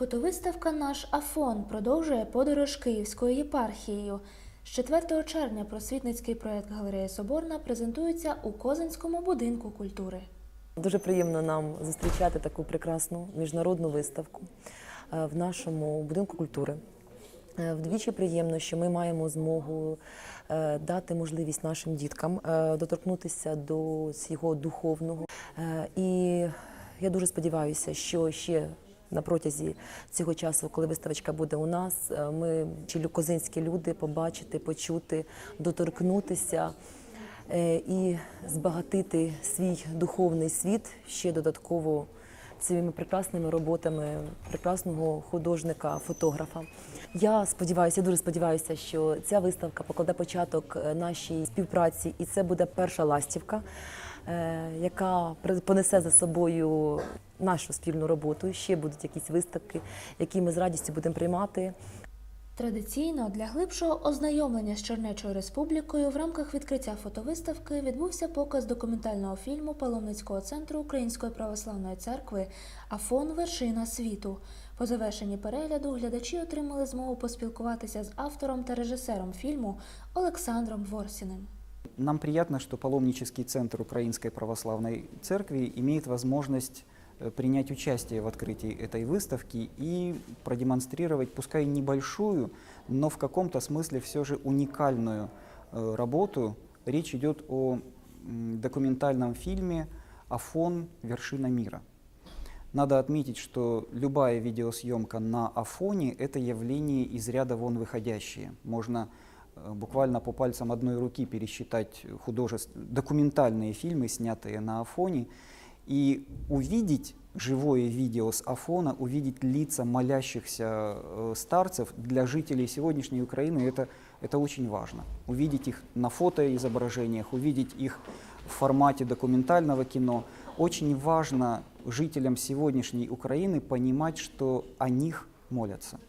Фотовиставка Наш Афон продовжує подорож Київською єпархією. З 4 червня просвітницький проект Галерея Соборна презентується у Козинському будинку культури. Дуже приємно нам зустрічати таку прекрасну міжнародну виставку е, в нашому будинку культури. Е, Вдвічі приємно, що ми маємо змогу е, дати можливість нашим діткам доторкнутися до свого духовного. І я дуже сподіваюся, що ще на протязі цього часу, коли виставочка буде у нас, е, ми чилю козинські люди побачити, почути, доторкнутися е, і збагатити свій духовний світ ще додатково цими прекрасними роботами прекрасного художника, фотографа. Я сподіваюся, дуже сподіваюся, що ця виставка покладе початок е, нашій співпраці, і це буде перша ластівка, яка при- понесе за собою нашу спільну роботу. Ще будуть якісь виставки, які ми з радістю будемо приймати. Традиційно для глибшого ознайомлення з Чернечою республікою в рамках відкриття фотовиставки відбувся показ документального фільму Паломницького центру Української православної церкви Афон Вершина світу. По завершенні перегляду глядачі отримали змогу поспілкуватися з автором та режисером фільму Олександром Ворсіним. Нам приятно, что паломнический центр Украинской Православной Церкви имеет возможность э, принять участие в открытии этой выставки и продемонстрировать, пускай небольшую, но в каком-то смысле все же уникальную э, работу. Речь идет о документальном фильме «Афон. Вершина мира». Надо отметить, что любая видеосъемка на Афоне – это явление из ряда вон выходящее. Можно буквально по пальцам одной руки пересчитать художеств... документальные фильмы, снятые на Афоне, и увидеть живое видео с Афона, увидеть лица молящихся э, старцев для жителей сегодняшней Украины это, это очень важно. Увидеть их на фотоизображениях, увидеть их в формате документального кино. Очень важно жителям сегодняшней Украины понимать, что о них молятся.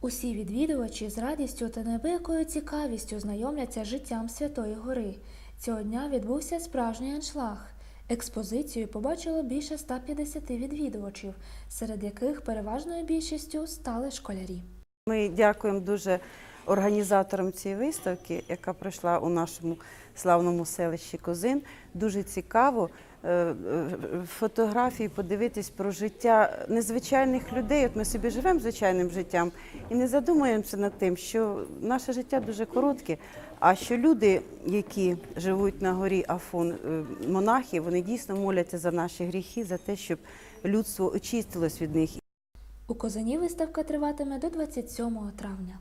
Усі відвідувачі з радістю та невеликою цікавістю знайомляться з життям Святої Гори. Цього дня відбувся справжній аншлаг. Експозицію побачило більше 150 відвідувачів, серед яких переважною більшістю стали школярі. Ми дякуємо дуже організаторам цієї виставки, яка пройшла у нашому славному селищі Козин. Дуже цікаво е, е, фотографії подивитись про життя незвичайних людей. От ми собі живемо звичайним життям і не задумуємося над тим, що наше життя дуже коротке. А що люди, які живуть на горі Афон, е, монахи, вони дійсно моляться за наші гріхи, за те, щоб людство очистилось від них У Козані виставка триватиме до 27 травня.